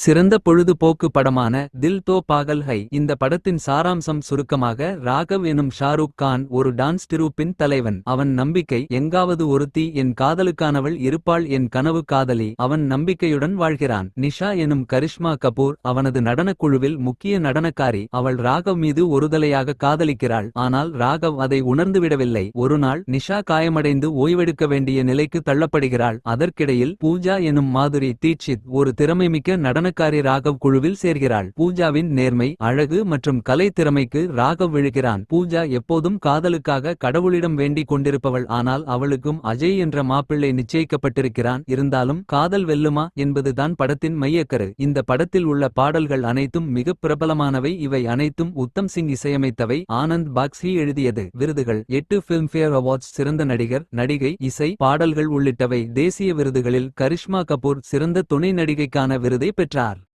சிறந்த பொழுதுபோக்கு படமான தில் தோ பாகல் ஹை. இந்த படத்தின் சாராம்சம் சுருக்கமாக ராகவ் எனும் ஷாருக் கான் ஒரு டான்ஸ் டிரூப்பின் தலைவன். அவன் நம்பிக்கை எங்காவது ஒருத்தி என் காதலுக்கானவள் இருப்பாள் என் கனவு காதலி. அவன் நம்பிக்கையுடன் வாழ்கிறான். நிஷா எனும் கரிஷ்மா கபூர் அவனது நடனக்குழுவில் முக்கிய நடனக்காரி. அவள் ராகவ் மீது ஒருதலையாக காதலிக்கிறாள். ஆனால் ராகவ் அதை உணர்ந்துவிடவில்லை ஒருநாள் நிஷா காயமடைந்து ஓய்வெடுக்க வேண்டிய நிலைக்கு தள்ளப்படுகிறாள். அதற்கிடையில் பூஜா எனும் மாதுரி தீட்சித் ஒரு திறமைமிக்க நடன பணக்காரி ராகவ் குழுவில் சேர்கிறாள். பூஜாவின் நேர்மை அழகு மற்றும் கலை திறமைக்கு ராகவ் விழுகிறான். பூஜா எப்போதும் காதலுக்காக கடவுளிடம் வேண்டிக் கொண்டிருப்பவள். ஆனால் அவளுக்கும் அஜய் என்ற மாப்பிள்ளை நிச்சயிக்கப்பட்டிருக்கிறான். இருந்தாலும் காதல் வெல்லுமா என்பதுதான் படத்தின் மையக்கரு. இந்த படத்தில் உள்ள பாடல்கள் அனைத்தும் மிகப் பிரபலமானவை. இவை அனைத்தும் உத்தம் சிங் இசையமைத்தவை. ஆனந்த் பாக்ஸி எழுதியது. விருதுகள் எட்டு பிலிம்ஃபேர் அவார்ட்ஸ் சிறந்த நடிகர் நடிகை இசை பாடல்கள் உள்ளிட்டவை. தேசிய விருதுகளில் கரிஷ்மா கபூர் சிறந்த துணை நடிகைக்கான விருதை பெற்றார். besar.